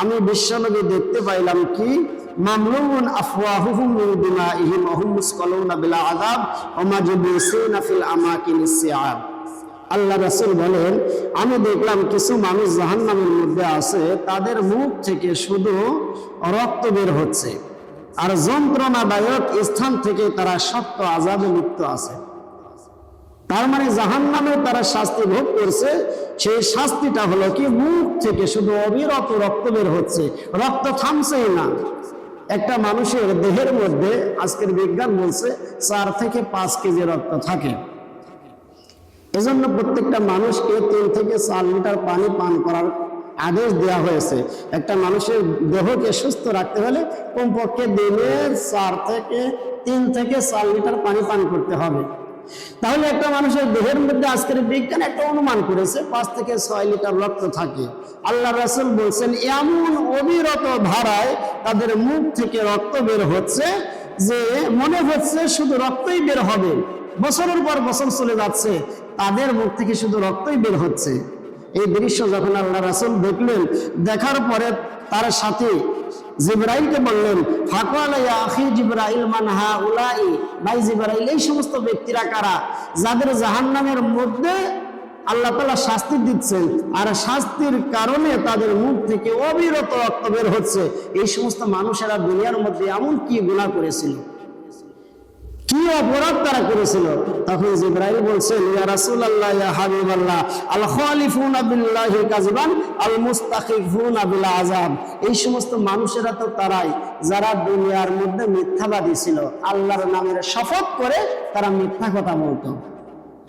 আমি বিশ্বনবী দেখতে পাইলাম কি? আল্লাহ রাসূল বলেন, আমি দেখলাম কিছু মানুষ জাহান্নামের মধ্যে আছে, তাদের মুখ থেকে শুধু রক্ত বের হচ্ছে আর যন্ত্রণাদায়ক স্থান থেকে তারা শক্ত আজাবে লিপ্ত আছে। তার মানে জাহান নামে তারা শাস্তি ভোগ করছে সেই শাস্তিটা হলো কি, মুখ থেকে শুধু অবিরত রক্ত বের হচ্ছে। রক্ত থামছেই না। একটা মানুষের দেহের মধ্যে, আজকের বিজ্ঞান বলছে, চার থেকে পাঁচ কেজি রক্ত থাকে। এজন্য প্রত্যেকটা মানুষকে তিন থেকে চার লিটার পানি পান করার আদেশ দেওয়া হয়েছে। একটা মানুষের দেহকে সুস্থ রাখতে হলে কমপক্ষে দিনে চার থেকে তিন থেকে চার লিটার পানি পান করতে হবে। তাহলে একটা মানুষের দেহের মধ্যে আজকের বিজ্ঞান একটা অনুমান করেছে, পাঁচ থেকে ছয় লিটার রক্ত থাকে। আল্লাহ রাসুল বলছেন, এমন অবিরত ধারায় তাদের মুখ থেকে রক্ত বের হচ্ছে যে মনে হচ্ছে শুধু রক্তই বের হবে। বছরের পর বছর চলে যাচ্ছে, তাদের মুখ থেকে শুধু রক্তই বের হচ্ছে। এই দৃশ্য যখন আল্লাহ রাসুল দেখলেন, দেখার পরে তার সাথে জিব্রাইলকে বললেন এই সমস্ত ব্যক্তিরা কারা? যাদের জাহান্নামের মধ্যে শাস্তি আর শাস্তির কারণে তাদের মুখ থেকে অবিরত বের হচ্ছে, এই সমস্ত মানুষেরা দুনিয়ার মধ্যে এমন কি গুণা করেছিল? কি অপরাধ তারা করেছিল? তখন জিব্রাইল বলছেন ইয়া রাসূলুল্লাহ, ইয়া হাবিবাল্লাহ আল খালিফুনা বিল্লাহি কাযিবান আল মুস্তাখিফুনা বিল আযাব এই সমস্ত মানুষেরা তো তারাই, যারা দুনিয়ার মধ্যে মিথ্যাবাদী ছিল। আল্লাহর নামের শপথ করে তারা মিথ্যা কথা বলতো।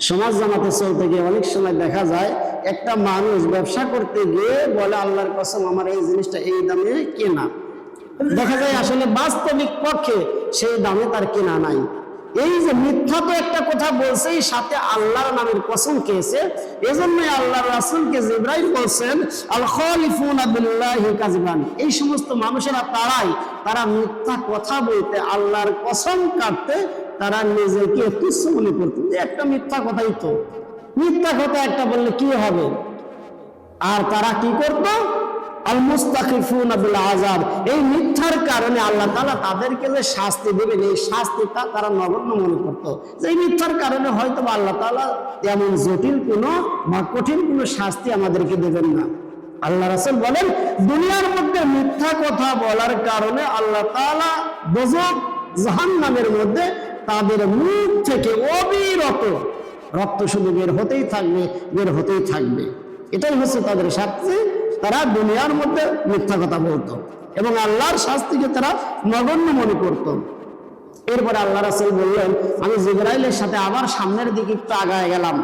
সমাজ জামাতে চলতে গিয়ে অনেক সময় দেখা যায়, একটা মানুষ ব্যবসা করতে গিয়ে বলে, আল্লাহর কসম, আমার এই জিনিসটা এই দামে কেনা। দেখা যায় আসলে বাস্তবিক পক্ষে সেই দামে তার কেনা নাই। এই যে মিথ্যা তো একটা কথা বলছেই, সাথে আল্লাহর নামের কসম খেয়েছে। এজন্যই আল্লাহ রাসূলকে জিব্রাইল বলছেন আল খালিফুনা বিল্লাহি কাযিবান। এই সমস্ত মানুষেরা তারাই, তারা মিথ্যা কথা বলতে, আল্লাহর কসম কাটতে, তারা নিজেকে তুচ্ছ মনে করতো। যে একটা মিথ্যা কথাই তো। মিথ্যা কথা একটা বললে কি হবে? আর তারা কি করতো? এই মিথ্যার কারণে আল্লাহ তাআলা তাদেরকে যে শাস্তি দেবেন, এই শাস্তিটা তারা নগণ্য মনে করত। যে মিথ্যার কারণে হয়তো আল্লাহ তাআলা এমন জটিল কোনো বা কঠিন কোনো শাস্তি আমাদেরকে দেবেন না। আল্লাহ বলেন, দুনিয়ার মধ্যে মিথ্যা কথা বলার কারণে আল্লাহ তাআলা গজব জাহান্নামের মধ্যে তাদের মুখ থেকে অবিরত রক্ত শুধু বের হতেই থাকবে, বের হতেই থাকবে। এটাই হচ্ছে তাদের শাস্তি। তারা দুনিয়ার মধ্যে মিথ্যা কথা বলতো। এবং আল্লাহর শাস্তিকে তারা নগণ্য মনে করত। এরপরে আল্লাহ রাসুল বললেন, আমি জিব্রাইলের সাথে আবার সামনের দিকে একটু আগায় গেলাম।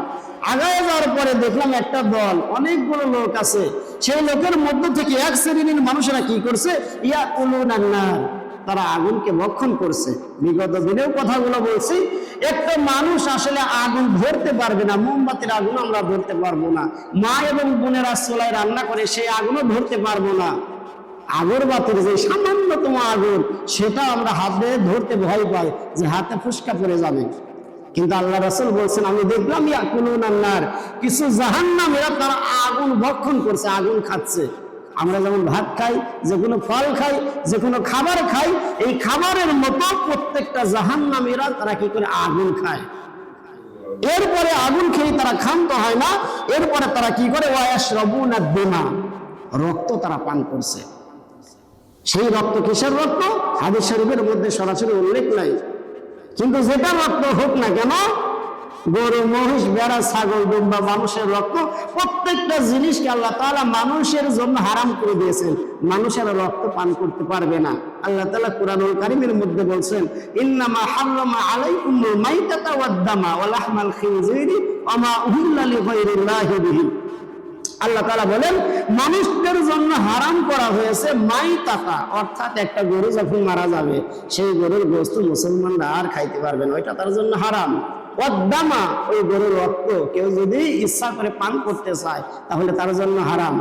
আগায় যাওয়ার পরে দেখলাম একটা দল, অনেকগুলো লোক আছে। সেই লোকের মধ্য থেকে এক শ্রেণির মানুষেরা কি করছে? ইয়া উলু নান্নার তারা আগুনকে ভক্ষণ করছে। বিগত দিনেও কথাগুলো বলছি একটা মানুষ আসলে আগুন ধরতে পারবে না, মোমবাতির আগুন আমরা ধরতে পারব না। মা এবং বোনেরা চোলায় রান্না করে সেই আগুনও ধরতে পারব না। আগরবাতির যে সামান্যতম আগুন, সেটা আমরা হাতে ধরতে ভয় পাই যে হাতে ফুসকা পড়ে যাবে। কিন্তু আল্লাহ রাসুল বলছেন, আমি দেখলাম আন্নার, কিছু জাহান্নামেরা তারা আগুন ভক্ষণ করছে, আগুন খাচ্ছে। আমরা যেমন ভাত খাই, যে কোনো ফল খাই, যে কোনো খাবার খাই, এই খাবারের মতো প্রত্যেকটা জাহান্নামীরা তারা কি করে আগুন খায়। এরপরে আগুন খেয়ে তারা ক্ষান্ত হয় না, এরপরে তারা কি করে? ওয়াস রবুনা দিমা, রক্ত তারা পান করছে। সেই রক্ত কিসের রক্ত? হাদিস শরীফের মধ্যে সরাসরি উল্লেখ নাই। কিন্তু যেটা রক্ত হোক না কেন গরু, মহিষ বেড়া ছাগল দুম্বা মানুষের রক্ত, প্রত্যেকটা জিনিসকে আল্লাহ তাআলা মানুষের জন্য হারাম করে দিয়েছেন। মানুষের রক্ত পান করতে পারবে না। আল্লাহ তাআলা কুরআনুল কারীমের মধ্যে বলছেন, ইন্নামা হাররামা আলাইকুমুল মাইতাতা ওয়াদ দামা ওয়া লাহমাল খিনজিরি ওয়া মা উহিল্লা লিগাইরিল্লাহি বিহি। আল্লাহ তাআলা বলেন, মানুষদের জন্য হারাম করা হয়েছে মাই টাকা অর্থাৎ একটা গরু যখন মারা যাবে, সেই গরুর গোস্ত মুসলমানরা আর খাইতে পারবে না। ওইটা তার জন্য হারাম। অদ্দামা ওই গরুর রক্ত। কেউ যদি ইচ্ছা করে পান করতে চায়, তাহলে তার জন্য হারাম।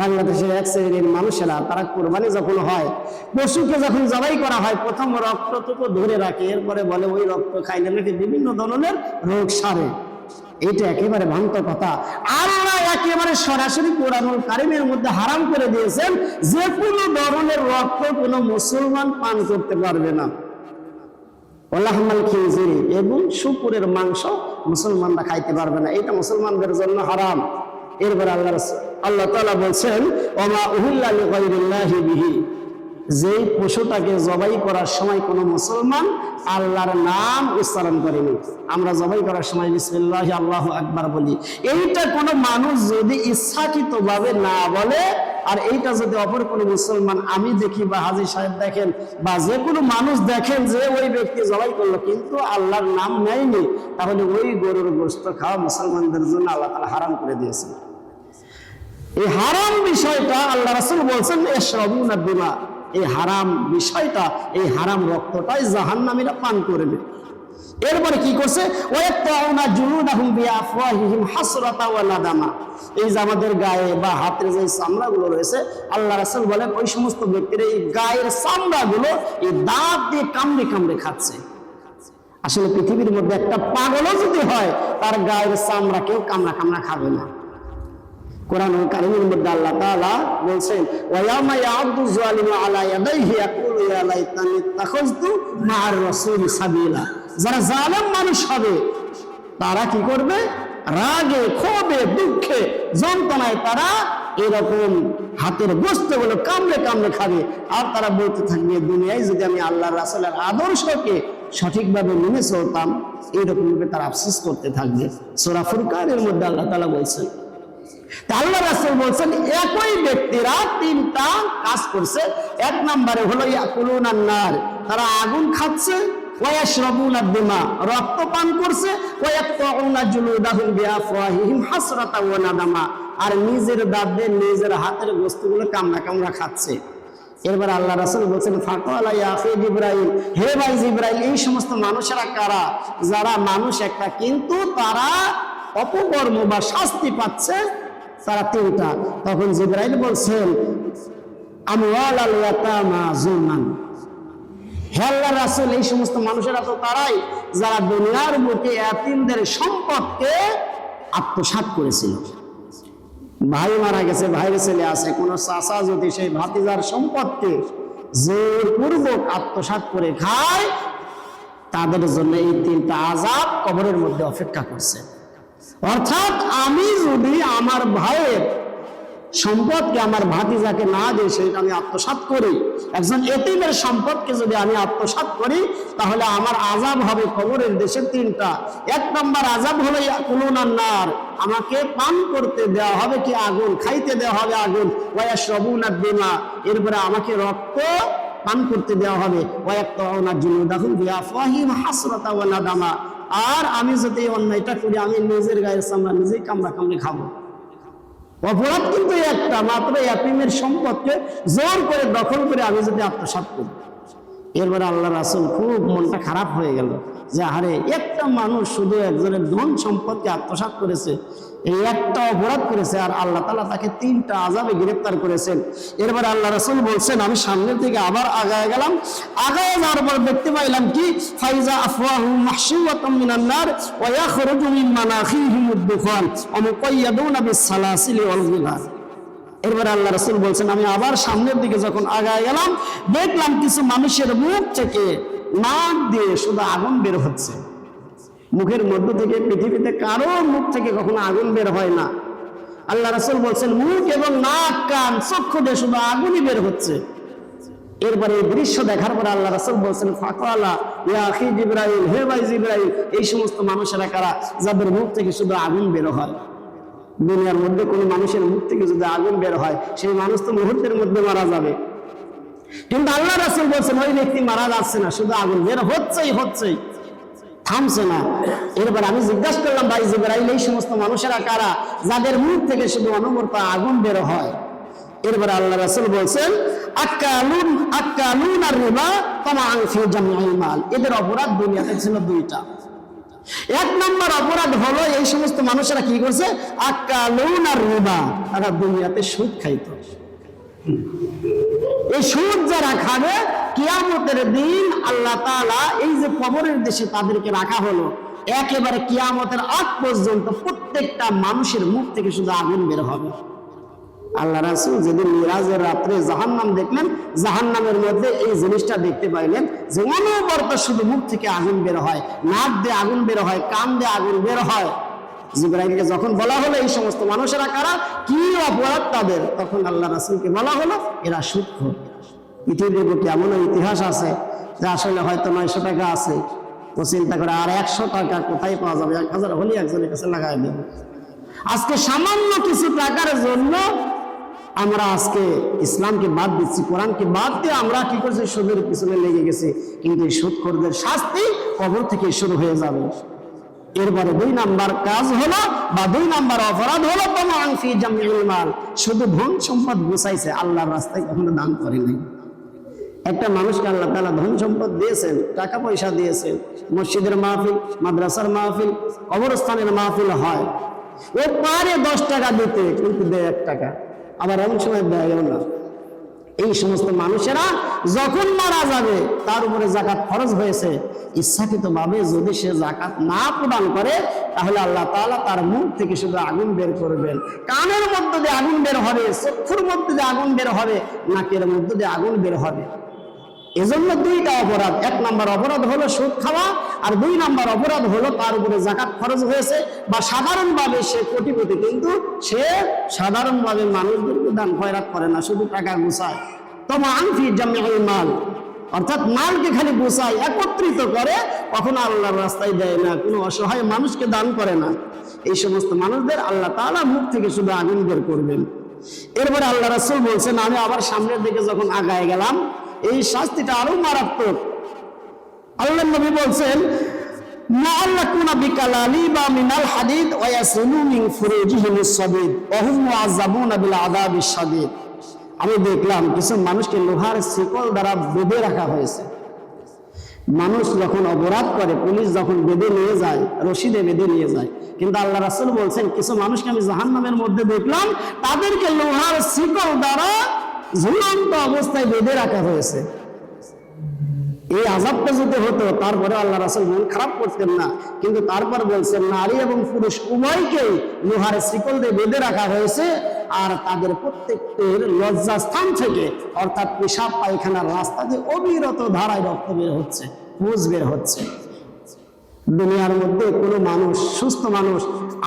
বাংলাদেশের এক শ্রেণির মানুষেরা, তারা কোরবানি যখন হয়, পশুকে যখন জবাই করা হয়, প্রথম রক্তটুকু ধরে রাখে, এরপরে বলে ওই রক্ত খাইলে নাকি বিভিন্ন ধরনের রোগ সারে। এটা একেবারে ভ্রান্ত কথা। আল্লাহ একেবারে সরাসরি কোরআনুল কারিমের মধ্যে হারাম করে দিয়েছেন, যে কোনো ধরনের রক্ত কোনো মুসলমান পান করতে পারবে না। ওলাহমাল খিনজিরি, এবং শুকুরের মাংস মুসলমানরা খাইতে পারবে না। এটা মুসলমানদের জন্য হারাম। এরপর আল্লাহ আল্লাহ তাআলা বলছেন, ওমা উহিল্লা লিগাইরিল্লাহি বিহি। যেই পশুটাকে জবাই করার সময় কোনো মুসলমান আল্লাহর নাম উচ্চারণ করেনি। আমরা জবাই করার সময় বিসমিল্লাহ, আল্লাহ আকবার বলি। এইটা কোনো মানুষ যদি ইচ্ছাকৃতভাবে না বলে আর এইটা যদি অপর কোনো মুসলমান আমি দেখি বা হাজির সাহেব দেখেন বা যে কোনো মানুষ দেখেন যে ওই ব্যক্তি জবাই করল, কিন্তু আল্লাহর নাম নেয়নি, তাহলে ওই গরুর গোস্ত খাওয়া মুসলমানদের জন্য আল্লাহ তালা হারাম করে দিয়েছেন এই হারাম বিষয়টা আল্লাহ রাসুল বলছেন এসরবুনা বিমা। এই হারাম বিষয়টা, এই হারাম রক্তটাই জাহান্নামীরা পান করবে। এরপরে কি করছে? এই যে আমাদের গায়ে বা হাতের যে চামড়াগুলো রয়েছে, আল্লাহ রাসূল বলেন, ওই সমস্ত ব্যক্তিরা এই গায়ের চামড়াগুলো এই দাঁত দিয়ে কামড়ে কামড়ে খাচ্ছে। আসলে পৃথিবীর মধ্যে একটা পাগলও যদি হয়, তার গায়ের চামড়া কেউ কামড়া কামড়া খাবে না। কোরআন আল্লাহ বলছেন যারা জালেম মানুষ হবে, তারা কি করবে? রাগে, ক্ষোভে, দুঃখে, যন্ত্রণায় তারা এরকম হাতের বস্তুগুলো কামড়ে কামড়ে খাবে। আর তারা বলতে থাকবে, দুনিয়ায় যদি আমি আল্লাহ রাসূলের আদর্শকে সঠিকভাবে মেনে চলতাম এইরকম ভাবে তারা আফসোস করতে থাকবে। সূরা ফুরকানের মধ্যে আল্লাহ তাআলা বলছেন আল্লাহ রাসূল বলছেন, একই ব্যক্তিরা তিনটা কাজ করছে। এক নম্বরে হলো ইয়াকুলুন নার, তারা আগুন খাচ্ছে আর নিজের দাঁত, নিজের হাতের বস্তুগুলো কামড়া কামড়া খাচ্ছে। এরপর আল্লাহ রাসূল বলছেন হে ভাই জিবরাইল, এই সমস্ত মানুষেরা কারা? যারা মানুষ একটা, কিন্তু তারা অপকর্ম বা শাস্তি পাচ্ছে, তারা তিনটা। তখন জিব্রাইল বলছেন জুলমান হে আল্লাহ এই সমস্ত মানুষেরা তো তারাই যারা দুনিয়ার বুকে এতিমদের সম্পদকে আত্মসাৎ করেছিল। ভাই মারা গেছে, ভাইয়ের ছেলে আছে, কোন চাচা যদি সেই ভাতিজার সম্পদকে জোরপূর্বক আত্মসাৎ করে খায়, তাদের জন্য এই তিনটা আজাব কবরের মধ্যে অপেক্ষা করছে। অর্থাৎ আমি যদি আমার ভাইয়ের সম্পদকে আমার ভাতিজাকে না দিয়ে সেটা আমি আত্মসাৎ করি। একজন এতিমের সম্পদকে যদি আমি আত্মসাৎ করি, তাহলে আমার আজাব হবে কবরের দেশে তিনটা। এক নম্বর আজাব হলো কুলুনান্নার আমাকে পান করতে দেওয়া হবে কি আগুন? খাইতে দেওয়া হবে আগুন। ওয়া সবুনা বিমা। এরপরে আমাকে রক্ত পান করতে দেওয়া হবে। ওয়াক্তাউনা জুনুদাহুম বিআফওয়াহিম হাসরাতা ওয়া নাদামা। আর আমি যদি অন্যায়টা করি, আমি নিজের গায়ের চামড়া নিজেই কামড়া কামড়ে খাব। অপরাধ কিন্তু একটা, মাত্র এতিমের সম্পদকে জোর করে দখল করে আমি যদি আত্মসাত করি। এরপরে আল্লাহ রাসুল খুব মনটা খারাপ হয়ে গেল। যে আরে একটা মানুষ শুধু একজনের ধন সম্পদকে আত্মসাৎ করেছে, এই একটা অপরাধ করেছে আর আল্লাহ তালা তাকে তিনটা আজাবে গ্রেপ্তার করেছেন। এরপরে আল্লাহ রসুল বলছেন, আমি সামনের দিকে আবার আগায় গেলাম। আগায় যাওয়ার পর দেখতে পাইলাম কি? ফাইজা আফওয়াহু এরপরে আল্লাহ রসুল বলছেন, আমি আবার সামনের দিকে যখন আগায় গেলাম, দেখলাম কিছু মানুষের মুখ থেকে নাক দিয়ে শুধু আগুন বের হচ্ছে। মুখের মধ্য থেকে পৃথিবীতে কারও মুখ থেকে কখনো আগুন বের হয় না। আল্লাহ রসুল বলছেন, মুখ এবং নাক, কান, চক্ষু দিয়ে শুধু আগুনই বের হচ্ছে। এরপরে এই দৃশ্য দেখার পরে আল্লাহ রাসূল বলছেন, ফাকালা, ইয়া আখি জিব্রাইল, হে ভাই জিব্রাইল, এই সমস্ত মানুষেরা কারা? যাদের মুখ থেকে শুধু আগুন বের হয়। দুনিয়ার মধ্যে কোনো মানুষের মুখ থেকে যদি আগুন বের হয়, সেই মানুষ তো মুহূর্তের মধ্যে মারা যাবে। কিন্তু আল্লাহ রাসূল বলছেন, ওই ব্যক্তি মারা যাচ্ছে না, শুধু আগুন। বের হচ্ছেই হচ্ছেই। থামছে না। এরপর আমি জিজ্ঞাসা করলাম, ভাই জিব্রাইল, এই সমস্ত মানুষেরা কারা? যাদের মুখ থেকে শুধু অনবরত আগুন বের হয়। এরপর আল্লাহ রাসূল বলছেন এদের অপরাধ দুনিয়াতে ছিল দুইটা। এক নম্বর অপরাধ হলো, এই সমস্ত মানুষেরা কি করছে? আক্কালুন আর রিবা তারা দুনিয়াতে সুদ খাইতো। এই সুদ যারা খাবে, কিয়ামতের দিন আল্লাহ তাআলা এই যে কবরের দেশে তাদেরকে রাখা হলো, একেবারে কিয়ামতের আগ পর্যন্ত প্রত্যেকটা মানুষের মুখ থেকে শুধু আগুন বের হবে। আল্লাহ রাসুল যেদিন মিরাজের রাত্রে জাহান্নাম দেখলেন, জাহান্নামের মধ্যে এই জিনিসটা দেখতে পাইলেন যে অনবরত শুধু মুখ থেকে আগুন বের হয়, নাক দিয়ে আগুন বের হয়, কান দিয়ে আগুন বের হয়। জিব্রাইলকে যখন বলা হলো, এই সমস্ত মানুষেরা কারা? কি অপরাধ তাদের? তখন আল্লাহ রাসুলকে বলা হলো, এরা সূক্ষ্ম। পৃথিবীর বুকে এমনও ইতিহাস আছে যে আসলে হয়তো নয়শো টাকা আছে? তো চিন্তা করে, আর একশো টাকা কোথায় পাওয়া যাবে? এক হাজার হলে একজনের কাছে লাগাই দেবে আজকে সামান্য কিছু টাকার জন্য আমরা আজকে ইসলামকে বাদ দিচ্ছি, কোরআনকে বাদ দিয়ে আমরা কি করছি? সুদের পিছনে লেগে গেছি। কিন্তু এই সুদখোরদের শাস্তি কবর থেকে শুরু হয়ে যাবে। এরপরে দুই নাম্বার কাজ হলো বা দুই নাম্বার অপরাধ হলো তোমার ফি জামিউল মাল। শুধু ধন সম্পদ গুছাইছে, আল্লাহর রাস্তায় কখনো দান করে নাই। একটা মানুষকে আল্লাহ তালা ধন সম্পদ দিয়েছেন, টাকা পয়সা দিয়েছেন, মসজিদের মাহফিল, মাদ্রাসার মাহফিল, কবরস্থানের মাহফিল হয়। ও পারে দশ টাকা দিতে, কিন্তু দেয় এক টাকা। আবার এমন সময় দেয় না। এই সমস্ত মানুষেরা যখন মারা যাবে, তার উপরে জাকাত খরচ হয়েছে। ইচ্ছাকৃতভাবে যদি সে জাকাত না প্রদান করে, তাহলে আল্লাহ তালা তার মুখ থেকে শুধু আগুন বের করবেন। কানের মধ্য দিয়ে আগুন বের হবে, চক্ষুর মধ্যে দিয়ে আগুন বের হবে, নাকের মধ্য দিয়ে আগুন বের হবে। এজন্য দুইটা অপরাধ। এক নাম্বার অপরাধ হলো সুদ খাওয়া, আর দুই নাম্বার অপরাধ হলো তার উপরে জাকাত খরচ হয়েছে, বা সাধারণভাবে সে কোটিপতি, কিন্তু সে সাধারণভাবে মানুষদেরকে দান খয়রাত করে না, শুধু টাকা গুছায়। তোমা আনফি জামিউল মাল, অর্থাৎ মালকে খালি গুছায়, একত্রিত করে কখনো আল্লাহর রাস্তায় দেয় না, কোনো অসহায় মানুষকে দান করে না। এই সমস্ত মানুষদের আল্লাহ তাআলা মুখ থেকে শুধু আগুন বের করবেন। এরপরে আল্লাহ রাসূল বলছেন, আমি আবার সামনের দিকে যখন আগায় গেলাম এই শাস্তিটা আরও মারাত্মক। আল্লাহ নবী বলছেন আমি দেখলাম কিছু মানুষকে লোহার শিকল দ্বারা বেঁধে রাখা হয়েছে। মানুষ যখন অপরাধ করে, পুলিশ যখন বেঁধে নিয়ে যায়, রশিদে বেঁধে নিয়ে যায়, কিন্তু আল্লাহ রাসূল বলছেন, কিছু মানুষকে আমি জাহান্নামের মধ্যে দেখলাম, তাদেরকে লোহার শিকল দ্বারা ঝুলন্ত অবস্থায় বেঁধে রাখা হয়েছে। এই আজাবটা যদি হতো তারপরে আল্লাহ রাসুল মন খারাপ করতেন না। কিন্তু তারপর বলছেন, নারী এবং পুরুষ উভয়কেই লোহার শিকল দিয়ে বেঁধে রাখা হয়েছে আর তাদের প্রত্যেকের লজ্জাস্থান থেকে, অর্থাৎ পেশাব পায়খানার রাস্তা দিয়ে অবিরত ধারায় রক্ত বের হচ্ছে, পুজ বের হচ্ছে। দুনিয়ার মধ্যে কোনো মানুষ, সুস্থ মানুষ,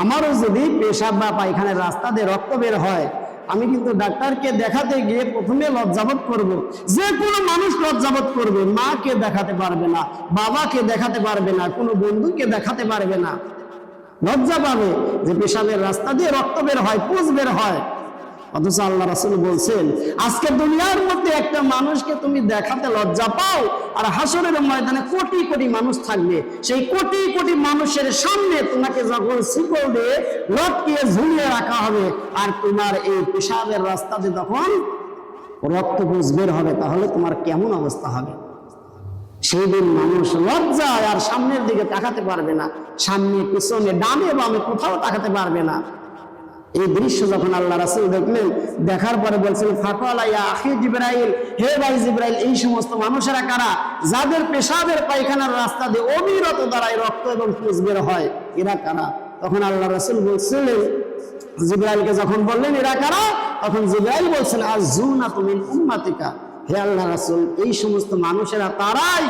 আমারও যদি পেশাব বা পায়খানার রাস্তা দিয়ে রক্ত বের হয় আমি কিন্তু ডাক্তারকে দেখাতে গিয়ে প্রথমে লজ্জাবোধ করব। যে কোনো মানুষ লজ্জাবোধ করবে। মাকে দেখাতে পারবে না, বাবাকে দেখাতে পারবে না, কোনো বন্ধুকে দেখাতে পারবে না। লজ্জা পাবে যে পেশাবের রাস্তা দিয়ে রক্ত বের হয় পুজ বের হয়। অথচ আল্লাহ রাসুল বলছেন, আজকে দুনিয়ার মধ্যে একটা মানুষকে তুমি দেখাতে লজ্জা পাও আর হাসরের ময়দানে কোটি কোটি মানুষ থাকবে। সেই কোটি কোটি মানুষের সামনে তোমাকে যখন শিকল দিয়ে লটকিয়ে ঝুলিয়ে রাখা হবে আর তোমার এই পেশাবের রাস্তাতে তখন রক্ত বের হবে, তাহলে তোমার কেমন অবস্থা হবে? সেই দিন মানুষ লজ্জায় আর সামনের দিকে তাকাতে পারবে না, সামনে, পিছনে, ডানে বামে কোথাও তাকাতে পারবে না। এই দৃশ্য যখন আল্লাহ রাসুল দেখলেন, দেখার পরে বলছেন, ফাকল হে ভাই জিব্রাইল, এই সমস্ত মানুষেরা কারা? যাদের পেশাবের পায়খানার রাস্তা দিয়ে অবিরত দ্বারাই রক্ত এবং পুজ বের হয়, এরা কারা? তখন আল্লাহ রাসুল বলছিলেন, জিব্রাইলকে যখন বললেন, এরা কারা? তখন জিব্রাইল বলছেন আজ জুনা তুমি উম্মাতিকা। হে আল্লাহ রাসুল, এই সমস্ত মানুষেরা তারাই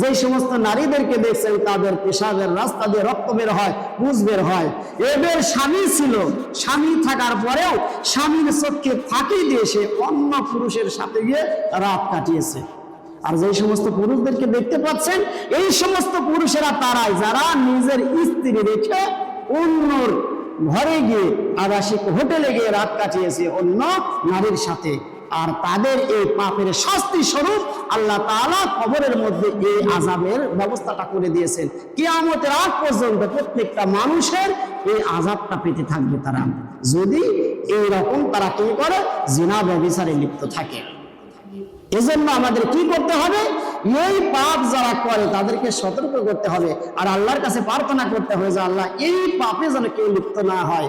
যে সমস্ত নারীদেরকে দেখছেন তাদের পেশাবের রাস্তা দিয়ে রক্ত বের হয় পুজ বের হয়। এদের স্বামী ছিল, স্বামী থাকার পরেও স্বামীর চোখকে ফাঁকি দিয়ে সে অন্য পুরুষের সাথে গিয়ে রাত কাটিয়েছে। আর যে সমস্ত পুরুষদেরকে দেখতে পাচ্ছেন, এই সমস্ত পুরুষেরা তারাই, যারা নিজের স্ত্রী রেখে অন্যর ঘরে গিয়ে আবাসিক হোটেলে গিয়ে রাত কাটিয়েছে অন্য নারীর সাথে। আর তাদের এই পাপের শাস্তি স্বরূপ আল্লাহ তালা খবরের মধ্যে এই আজাবের ব্যবস্থাটা করে দিয়েছেন। কেয়ামতের আগ পর্যন্ত প্রত্যেকটা মানুষের এই আজাবটা পেতে থাকবে তারা। যদি এই রকম তারা কি করে? জিনা ব্যবিচারে লিপ্ত থাকে। এজন্য আমাদের কি করতে হবে? এই পাপ যারা করে, তাদেরকে সতর্ক করতে হবে। আর আল্লাহর কাছে প্রার্থনা করতে হবে যে, আল্লাহ, এই পাপে যেন কেউ লিপ্ত না হয়।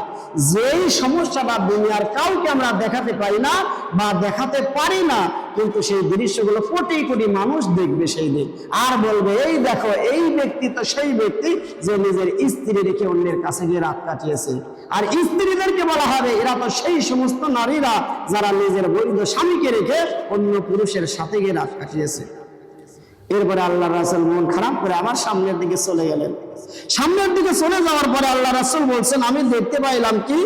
যেই সমস্যাটা দুনিয়ার কাউকে আমরা দেখাতে পারি না বা দেখাতে পারি না, কিন্তু সেই দৃশ্যগুলো কোটি কোটি মানুষ দেখবে সেই দিন। আর বলবে, এই দেখো, এই ব্যক্তি তো সেই ব্যক্তি যে নিজের স্ত্রী রেখে অন্যের কাছে গিয়ে রাত কাটিয়েছে। আর স্ত্রীদেরকে বলা হবে, এরা তো সেই সমস্ত নারীরা যারা নিজের বৈধ স্বামীকে রেখে অন্য পুরুষের সাথে গিয়ে রাত কাটিয়েছে। এরপরে আল্লাহ রাসুল মন খারাপ করে আমার সামনের দিকে চলে গেলেন। সামনের দিকে চলে যাওয়ার পরে আল্লাহ রাসুল বলছেন, আমি দেখতে পাইলাম কি?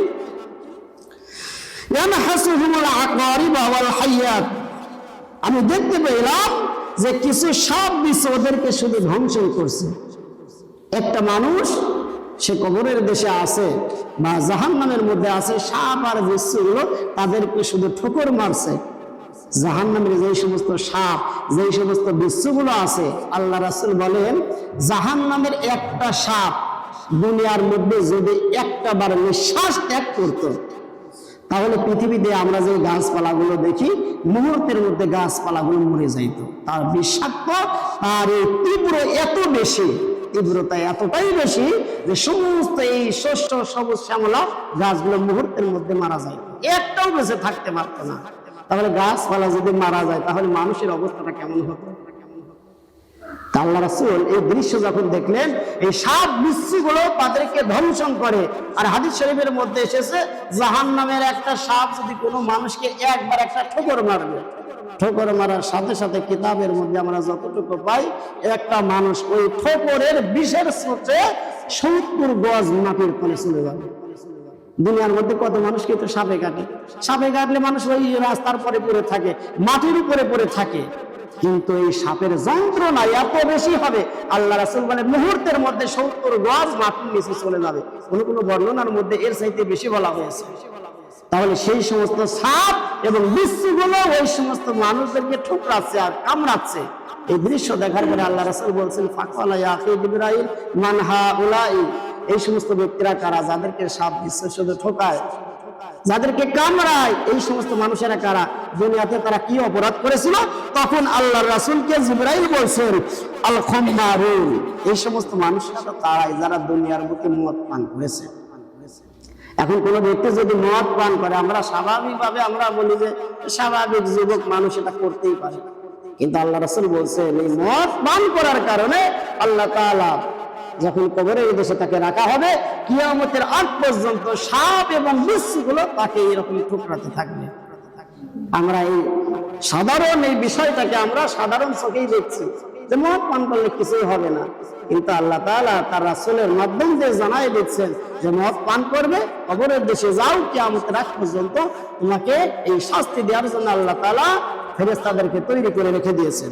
আমি দেখতে পেলাম যে কিছু সব বিষ ওদেরকে শুধু ধ্বংসন করছে। একটা মানুষ, সে কবরের দেশে আছে বা জাহান্নামের মধ্যে আছে, সাপ আর বিশ্বগুলো তাদেরকে শুধু ঠোকর মারছে। জাহান নামের যেই সমস্ত সাপ যেই সমস্ত বিশ্বগুলো আছে, আল্লাহ রাসুল বলেন জাহান নামের একটা সাপ দুনিয়ার মধ্যে যদি একটা বার নিঃশ্বাস ত্যাগ করতো, তাহলে পৃথিবীতে আমরা যে গাছপালাগুলো দেখি, মুহূর্তের মধ্যে গাছপালাগুলো মরে যাইত। তার বিষাক্ত আর এই তীব্র এত বেশি, তীব্রতা এতটাই বেশি যে সমস্ত এই শস্য, সবুজ, শ্যামলা গাছগুলো মুহূর্তের মধ্যে মারা যায় একটাও বেঁচে থাকতে পারত না। তাহলে গাছপালা যদি মারা যায়, তাহলে মানুষের অবস্থাটা কেমন হতো? আল্লাহ রাসূল এই দৃশ্য যখন দেখলেন, এই সাপ বিচ্ছিগুলো তাদেরকে ধ্বংসন করে। আর হাদিস শরীফের মধ্যে এসেছে জাহান নামের একটা সাপ যদি কোনো মানুষকে একবার একটা ঠোকর মারবে, ঠোকর মারার সাথে সাথে কিতাবের মধ্যে আমরা যতটুকু পাই, একটা মানুষ ওই ঠোকরের বিষের স্রোতে সত্তর গজ মাটির তলে চলে যাবে। দুনিয়ার মধ্যে কত মানুষ কিন্তু সাপে কাটে। সাপে কাটলে মানুষ ওই রাস্তার পরে পড়ে থাকে, মাটির উপরে পড়ে থাকে। কিন্তু এই সাপের যন্ত্রণা এত বেশি হবে, আল্লাহ রাসুল বলে, মুহূর্তের মধ্যে সত্তর গজ মাটির নিচে চলে যাবে। কোনো কোনো বর্ণনার মধ্যে এর চাইতে বেশি বলা হয়েছে। তাহলে সেই সমস্ত সাপ এবং বিশ্বগুলো ওই সমস্ত মানুষদেরকে ঠুকরাচ্ছে আর কামড়াচ্ছে। এই দৃশ্য দেখার পরে আল্লাহ রাসুল বলছেন ফাঁকা ইব্রাহিম মানহা উলাই এই সমস্ত ব্যক্তিরা কারা? যাদেরকে সাপ বিশ্ব শুধু ঠোকায়, যাদেরকে কামড়ায় এই সমস্ত মানুষেরা কারা? দুনিয়াতে তারা কি অপরাধ করেছিল? তখন আল্লাহ রাসুলকে জিব্রাইল বলছেন আল খম্মারুন এই সমস্ত মানুষরা তো তারাই যারা দুনিয়ার বুকে মদ পান করেছে। এখন কোন ব্যক্তি যদি মদ পান করে, আমরা স্বাভাবিকভাবে আমরা বলি যে স্বাভাবিক যুবক মানুষ এটা করতেই পারে। কিন্তু আল্লাহ রাসুল বলছেন, এই মদ পান করার কারণে আল্লাহ তাআলা যখন কবরের দেশে তাকে রাখা হবে, কিয়ামতের আগ পর্যন্ত সাপ এবং বিশ্বগুলো তাকে এরকম ঠুকরাতে থাকবে। আমরা এই সাধারণ এই বিষয়টাকে আমরা সাধারণ চোখেই দেখছি। যে মদ পান করলে কিছুই হবে না। কিন্তু আল্লাহ তালা তার রাসূলের মাধ্যম দিয়ে জানাই দিচ্ছেন যে মদ পান করবে, কবরের দেশে যাও, কিয়ামতের আগ পর্যন্ত তোমাকে এই শাস্তি দেওয়ার জন্য আল্লাহ তাআলা ফেরেশতাদেরকে তৈরি করে রেখে দিয়েছেন।